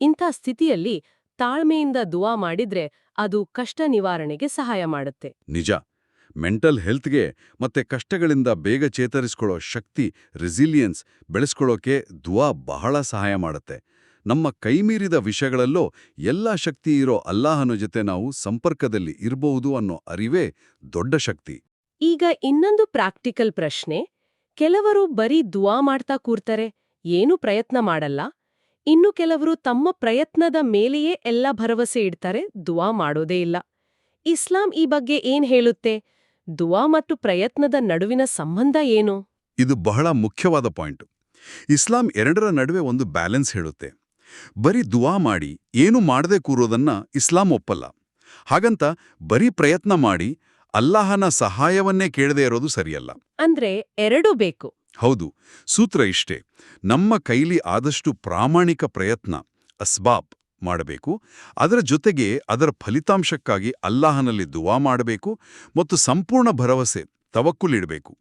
ಇಂಥ ಸ್ಥಿತಿಯಲ್ಲಿ ತಾಳ್ಮೆಯಿಂದ ದುವಾ ಮಾಡಿದ್ರೆ ಅದು ಕಷ್ಟ ನಿವಾರಣೆಗೆ ಸಹಾಯ ಮಾಡುತ್ತೆ. ನಿಜ. ಮೆಂಟಲ್ ಹೆಲ್ತ್ಗೆ ಮತ್ತೆ ಕಷ್ಟಗಳಿಂದ ಬೇಗ ಚೇತರಿಸ್ಕೊಳ್ಳೋ ಶಕ್ತಿ ರೆಸಿಲಿಯನ್ಸ್ ಬೆಳೆಸ್ಕೊಳ್ಳೋಕೆ ದುವಾ ಬಹಳ ಸಹಾಯ ಮಾಡುತ್ತೆ. ನಮ್ಮ ಕೈಮೀರಿದ ವಿಷಯಗಳಲ್ಲೋ ಎಲ್ಲ ಶಕ್ತಿ ಇರೋ ಅಲ್ಲಾಹನ ಜೊತೆ ನಾವು ಸಂಪರ್ಕದಲ್ಲಿ ಇರಬಹುದು ಅನ್ನೋ ಅರಿವೇ ದೊಡ್ಡ ಶಕ್ತಿ. ಈಗ ಇನ್ನೊಂದು ಪ್ರಾಕ್ಟಿಕಲ್ ಪ್ರಶ್ನೆ ಕೆಲವರು ಬರೀ ದುವಾ ಮಾಡ್ತಾ ಕೂರ್ತಾರೆ ಏನು ಪ್ರಯತ್ನ ಮಾಡಲ್ಲ? ಇನ್ನು ಕೆಲವರು ತಮ್ಮ ಪ್ರಯತ್ನದ ಮೇಲೆಯೇ ಎಲ್ಲ ಭರವಸೆ ಇಡ್ತಾರೆ ದುವಾ ಮಾಡೋದೇ ಇಲ್ಲ. ಇಸ್ಲಾಂ ಈ ಬಗ್ಗೆ ಏನ್ ಹೇಳುತ್ತೆ? ದುವಾ ಮತ್ತು ಪ್ರಯತ್ನದ ನಡುವಿನ ಸಂಬಂಧ ಏನು? ಇದು ಬಹಳ ಮುಖ್ಯವಾದ ಪಾಯಿಂಟ್. ಇಸ್ಲಾಂ ಎರಡರ ನಡುವೆ ಒಂದು ಬ್ಯಾಲೆನ್ಸ್ ಹೇಳುತ್ತೆ. ಬರೀ ದುವಾ ಮಾಡಿ ಏನು ಮಾಡದೆ ಕೂರೋದನ್ನ ಇಸ್ಲಾಂ ಒಪ್ಪಲ್ಲ. ಹಾಗಂತ ಬರೀ ಪ್ರಯತ್ನ ಮಾಡಿ ಅಲ್ಲಾಹನ ಸಹಾಯವನ್ನೇ ಕೇಳದೇ ಇರೋದು ಸರಿಯಲ್ಲ. ಅಂದ್ರೆ ಎರಡೂ ಬೇಕು. ಹೌದು ಸೂತ್ರ ಇಷ್ಟೇ. ನಮ್ಮ ಕೈಲಿ ಆದಷ್ಟು ಪ್ರಾಮಾಣಿಕ ಪ್ರಯತ್ನ ಅಸ್ಬಾಬ್ ಮಾಡಬೇಕು. ಅದರ ಜೊತೆಗೆ ಅದರ ಫಲಿತಾಂಶಕ್ಕಾಗಿ ಅಲ್ಲಾಹನಲ್ಲಿ ದುವಾ ಮಾಡಬೇಕು ಮತ್ತು ಸಂಪೂರ್ಣ ಭರವಸೆ ತವಕ್ಕುಲಿಡಬೇಕು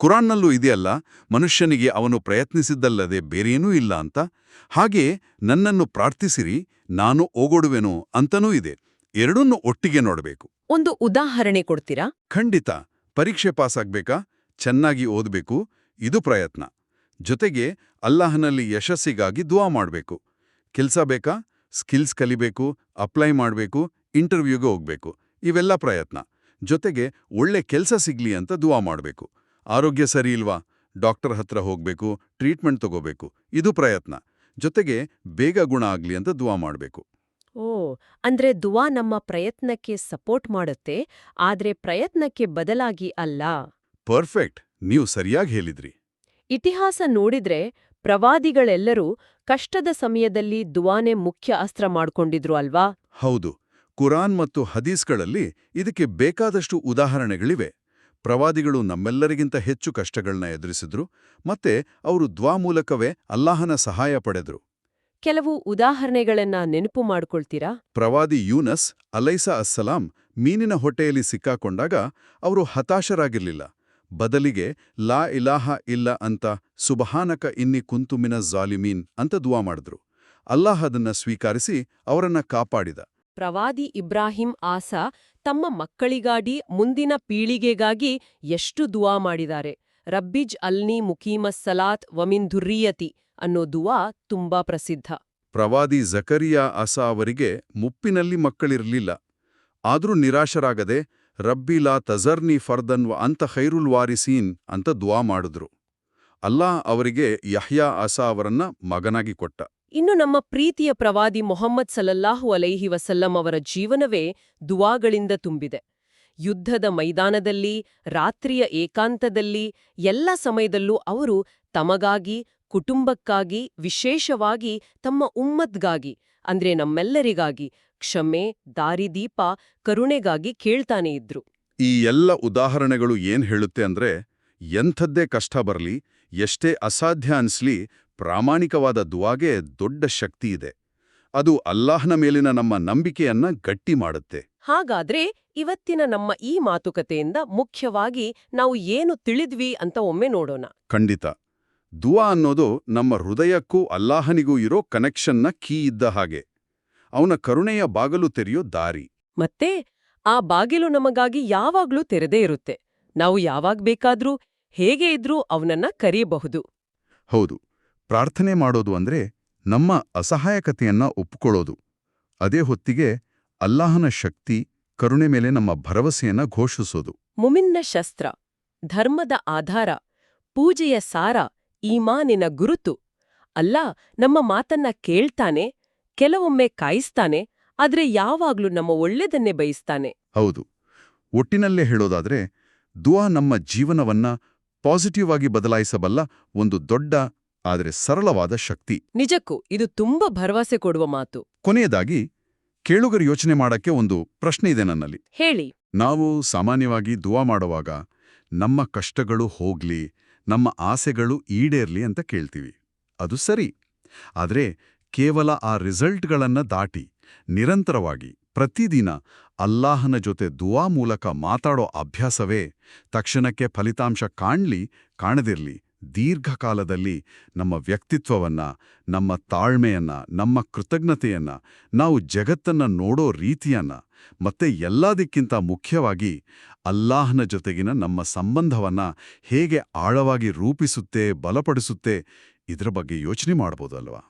ಕುರಾನ್ನಲ್ಲೂ ಇದೆಯಲ್ಲ ಮನುಷ್ಯನಿಗೆ ಅವನು ಪ್ರಯತ್ನಿಸಿದ್ದಲ್ಲದೆ ಬೇರೇನೂ ಇಲ್ಲ ಅಂತ. ಹಾಗೆ ನನ್ನನ್ನು ಪ್ರಾರ್ಥಿಸಿರಿ ನಾನು ಓಗೊಡುವೆನು ಅಂತನೂ ಇದೆ. ಎರಡನ್ನೂ ಒಟ್ಟಿಗೆ ನೋಡಬೇಕು. ಒಂದು ಉದಾಹರಣೆ ಕೊಡ್ತೀರಾ? ಖಂಡಿತ. ಪರೀಕ್ಷೆ ಪಾಸಾಗ್ಬೇಕಾ? ಚೆನ್ನಾಗಿ ಓದಬೇಕು. ಇದು ಪ್ರಯತ್ನ. ಜೊತೆಗೆ ಅಲ್ಲಾಹನಲ್ಲಿ ಯಶಸ್ಸಿಗಾಗಿ ದುವಾ ಮಾಡಬೇಕು. ಕೆಲಸ ಬೇಕಾ? ಸ್ಕಿಲ್ಸ್ ಕಲಿಬೇಕು ಅಪ್ಲೈ ಮಾಡಬೇಕು ಇಂಟರ್ವ್ಯೂಗೆ ಹೋಗಬೇಕು. ಇವೆಲ್ಲ ಪ್ರಯತ್ನ. ಜೊತೆಗೆ ಒಳ್ಳೆ ಕೆಲಸ ಸಿಗ್ಲಿ ಅಂತ ದುವಾ ಮಾಡಬೇಕು. ಆರೋಗ್ಯ ಸರಿ ಇಲ್ವಾ? ಡಾಕ್ಟರ್ ಹತ್ರ ಹೋಗಬೇಕು ಟ್ರೀಟ್ಮೆಂಟ್ ತಗೋಬೇಕು. ಇದು ಪ್ರಯತ್ನ. ಜೊತೆಗೆ ಬೇಗ ಗುಣ ಆಗಲಿ ಅಂತ ದುವಾ ಮಾಡಬೇಕು. ಓ ಅಂದ್ರೆ ದುವಾ ನಮ್ಮ ಪ್ರಯತ್ನಕ್ಕೆ ಸಪೋರ್ಟ್ ಮಾಡುತ್ತೆ ಆದ್ರೆ ಪ್ರಯತ್ನಕ್ಕೆ ಬದಲಾಗಿ ಅಲ್ಲ? ಪರ್ಫೆಕ್ಟ್. ನೀವು ಸರಿಯಾಗಿ ಹೇಳಿದ್ರಿ. ಇತಿಹಾಸ ನೋಡಿದ್ರೆ ಪ್ರವಾದಿಗಳೆಲ್ಲರೂ ಕಷ್ಟದ ಸಮಯದಲ್ಲಿ ದುವಾನೆ ಮುಖ್ಯ ಅಸ್ತ್ರ ಮಾಡ್ಕೊಂಡಿದ್ರು ಅಲ್ವಾ? ಹೌದು. ಕುರಾನ್ ಮತ್ತು ಹದೀಸ್ಗಳಲ್ಲಿ ಇದಕ್ಕೆ ಬೇಕಾದಷ್ಟು ಉದಾಹರಣೆಗಳಿವೆ. ಪ್ರವಾದಿಗಳು ನಮ್ಮೆಲ್ಲರಿಗಿಂತ ಹೆಚ್ಚು ಕಷ್ಟಗಳನ್ನ ಎದುರಿಸಿದ್ರು ಮತ್ತೆ ಅವರು ದ್ವಾ ಮೂಲಕವೇ ಅಲ್ಲಾಹನ ಸಹಾಯ ಪಡೆದ್ರು. ಕೆಲವು ಉದಾಹರಣೆಗಳನ್ನ ನೆನಪು ಮಾಡ್ಕೊಳ್ತೀರಾ? ಪ್ರವಾದಿ ಯೂನಸ್ ಅಲೈಸಾ ಅಸ್ಸಲಾಂ ಮೀನಿನ ಹೊಟ್ಟೆಯಲ್ಲಿ ಸಿಕ್ಕಾಕೊಂಡಾಗ ಅವರು ಹತಾಶರಾಗಿರ್ಲಿಲ್ಲ. ಬದಲಿಗೆ ಲಾ ಇಲಾಹ ಇಲ್ಲ ಅಂತ ಸುಬಹಾನಕ ಇನ್ನಿ ಕುಂತುಮಿನ ಜಾಲಿಮೀನ್ ಅಂತ ದುವಾ ಮಾಡಿದ್ರು. ಅಲ್ಲಾಹದನ್ನ ಸ್ವೀಕರಿಸಿ ಅವರನ್ನ ಕಾಪಾಡಿದ. ಪ್ರವಾದಿ ಇಬ್ರಾಹಿಂ ಆಸಾ ತಮ್ಮ ಮಕ್ಕಳಿಗಾಡಿ ಮುಂದಿನ ಪೀಳಿಗೆಗಾಗಿ ಎಷ್ಟು ದುವಾ ಮಾಡಿದ್ದಾರೆ. ರಬ್ಬಿಜ್ ಅಲ್ನಿ ಮುಕೀಮಸ್ಸಲಾತ್ ವಮಿನ್ ಧುರ್ರಿಯತಿ ಅನ್ನೋ ದುವಾ ತುಂಬಾ ಪ್ರಸಿದ್ಧ. ಪ್ರವಾದಿ ಜಕರಿಯಾ ಅಸಾ ಅವರಿಗೆ ಮುಪ್ಪಿನಲ್ಲಿ ಮಕ್ಕಳಿರಲಿಲ್ಲ. ಆದ್ರೂ ನಿರಾಶರಾಗದೆ ರಬ್ಬಿ ಲಾ ತಜರ್ನಿ ಫರ್ದನ್ ವ ಅಂತ ಖೈರುಲ್ ವಾರಿಸೀನ್ ಅಂತ ದುವಾ ಮಾಡಿದ್ರು. ಅಲ್ಲಾ ಅವರಿಗೆ ಯಹ್ಯಾ ಅಸಾ ಅವರನ್ನ ಮಗನಾಗಿ ಕೊಟ್ಟ. ಇನ್ನು ನಮ್ಮ ಪ್ರೀತಿಯ ಪ್ರವಾದಿ ಮೊಹಮ್ಮದ್ ಸಲಲ್ಲಾಹು ಅಲೈಹಿ ವಸಲ್ಲಂ ಅವರ ಜೀವನವೇ ದುವಾಗಳಿಂದ ತುಂಬಿದೆ. ಯುದ್ಧದ ಮೈದಾನದಲ್ಲಿ, ರಾತ್ರಿಯ ಏಕಾಂತದಲ್ಲಿ, ಎಲ್ಲ ಸಮಯದಲ್ಲೂ ಅವರು ತಮಗಾಗಿ, ಕುಟುಂಬಕ್ಕಾಗಿ, ವಿಶೇಷವಾಗಿ ತಮ್ಮ ಉಮ್ಮದ್ಗಾಗಿ ಅಂದ್ರೆ ನಮ್ಮೆಲ್ಲರಿಗಾಗಿ ಕ್ಷಮೆ ದಾರಿದೀಪ ಕರುಣೆಗಾಗಿ ಕೇಳ್ತಾನೆ ಇದ್ರು. ಈ ಎಲ್ಲ ಉದಾಹರಣೆಗಳು ಏನ್ ಹೇಳುತ್ತೆ ಅಂದ್ರೆ ಎಂಥದ್ದೇ ಕಷ್ಟ ಬರಲಿ ಎಷ್ಟೇ ಅಸಾಧ್ಯ ಅನ್ಸ್ಲಿ ಪ್ರಾಮಾಣಿಕವಾದ ದುವಾಗೆ ದೊಡ್ಡ ಶಕ್ತಿ ಇದೆ. ಅದು ಅಲ್ಲಾಹನ ಮೇಲಿನ ನಮ್ಮ ನಂಬಿಕೆಯನ್ನ ಗಟ್ಟಿ ಮಾಡುತ್ತೆ. ಹಾಗಾದ್ರೆ ಇವತ್ತಿನ ನಮ್ಮ ಈ ಮಾತುಕತೆಯಿಂದ ಮುಖ್ಯವಾಗಿ ನಾವು ಏನು ತಿಳಿದ್ವಿ ಅಂತ ಒಮ್ಮೆ ನೋಡೋಣ. ಖಂಡಿತ. ದುವಾ ಅನ್ನೋದು ನಮ್ಮ ಹೃದಯಕ್ಕೂ ಅಲ್ಲಾಹನಿಗೂ ಇರೋ ಕನೆಕ್ಷನ್ನ ಕೀ ಇದ್ದ ಹಾಗೆ. ಅವನ ಕರುಣೆಯ ಬಾಗಲು ತೆರೆಯೋ ದಾರಿ. ಮತ್ತೆ ಆ ಬಾಗಿಲು ನಮಗಾಗಿ ಯಾವಾಗ್ಲೂ ತೆರೆದೇ ಇರುತ್ತೆ. ನಾವು ಯಾವಾಗ ಬೇಕಾದ್ರೂ ಹೇಗೆ ಇದ್ರೂ ಅವನನ್ನ ಕರೆಯಬಹುದು ಹೌದು. ಪ್ರಾರ್ಥನೆ ಮಾಡೋದು ಅಂದ್ರೆ ನಮ್ಮ ಅಸಹಾಯಕತೆಯನ್ನ ಒಪ್ಪಿಕೊಳ್ಳೋದು. ಅದೇ ಹೊತ್ತಿಗೆ ಅಲ್ಲಾಹನ ಶಕ್ತಿ ಕರುಣೆ ಮೇಲೆ ನಮ್ಮ ಭರವಸೆಯನ್ನ ಘೋಷಿಸೋದು. ಮುಮಿನ್ನ ಶಸ್ತ್ರ ಧರ್ಮದ ಆಧಾರ ಪೂಜೆಯ ಸಾರ ಈಮಾನಿನ ಗುರುತು. ಅಲ್ಲ ನಮ್ಮ ಮಾತನ್ನ ಕೇಳ್ತಾನೆ ಕೆಲವೊಮ್ಮೆ ಕಾಯಿಸ್ತಾನೆ ಆದ್ರೆ ಯಾವಾಗ್ಲೂ ನಮ್ಮ ಒಳ್ಳೆದನ್ನೇ ಬಯಸ್ತಾನೆ. ಹೌದು. ಒಟ್ಟಿನಲ್ಲೇ ಹೇಳೋದಾದ್ರೆ ದುವಾ ನಮ್ಮ ಜೀವನವನ್ನ ಪಾಸಿಟಿವ್ ಆಗಿ ಬದಲಾಯಿಸಬಲ್ಲ ಒಂದು ದೊಡ್ಡ ಆದರೆ ಸರಳವಾದ ಶಕ್ತಿ. ನಿಜಕ್ಕೂ ಇದು ತುಂಬಾ ಭರವಸೆ ಕೊಡುವ ಮಾತು. ಕೊನೆಯದಾಗಿ ಕೇಳುಗರು ಯೋಚನೆ ಮಾಡಕ್ಕೆ ಒಂದು ಪ್ರಶ್ನೆ ಇದೆ ನನ್ನಲ್ಲಿ. ಹೇಳಿ. ನಾವು ಸಾಮಾನ್ಯವಾಗಿ ದುವಾ ಮಾಡುವಾಗ ನಮ್ಮ ಕಷ್ಟಗಳು ಹೋಗ್ಲಿ ನಮ್ಮ ಆಸೆಗಳು ಈಡೇರ್ಲಿ ಅಂತ ಕೇಳ್ತೀವಿ. ಅದು ಸರಿ. ಆದ್ರೆ ಕೇವಲ ಆ ರಿಸಲ್ಟ್ಗಳನ್ನ ದಾಟಿ ನಿರಂತರವಾಗಿ ಪ್ರತಿದಿನ ಅಲ್ಲಾಹನ ಜೊತೆ ದುವಾ ಮೂಲಕ ಮಾತಾಡೋ ಅಭ್ಯಾಸವೇ ತಕ್ಷಣಕ್ಕೆ ಫಲಿತಾಂಶ ಕಾಣ್ಲಿ, ಕಾಣದಿರ್ಲಿ, ದೀರ್ಘಕಾಲದಲ್ಲಿ ನಮ್ಮ ವ್ಯಕ್ತಿತ್ವವನ್ನ, ನಮ್ಮ ತಾಳ್ಮೆಯನ್ನ, ನಮ್ಮ ಕೃತಜ್ಞತೆಯನ್ನ, ನಾವು ಜಗತ್ತನ್ನ ನೋಡೋ ರೀತಿಯನ್ನ, ಮತ್ತೆ ಎಲ್ಲದಕ್ಕಿಂತ ಮುಖ್ಯವಾಗಿ ಅಲ್ಲಾಹನ ಜೊತೆಗಿನ ನಮ್ಮ ಸಂಬಂಧವನ್ನ ಹೇಗೆ ಆಳವಾಗಿ ರೂಪಿಸುತ್ತೆ, ಬಲಪಡಿಸುತ್ತೆ, ಇದರ ಬಗ್ಗೆ ಯೋಚನೆ ಮಾಡ್ಬೋದಲ್ವಾ?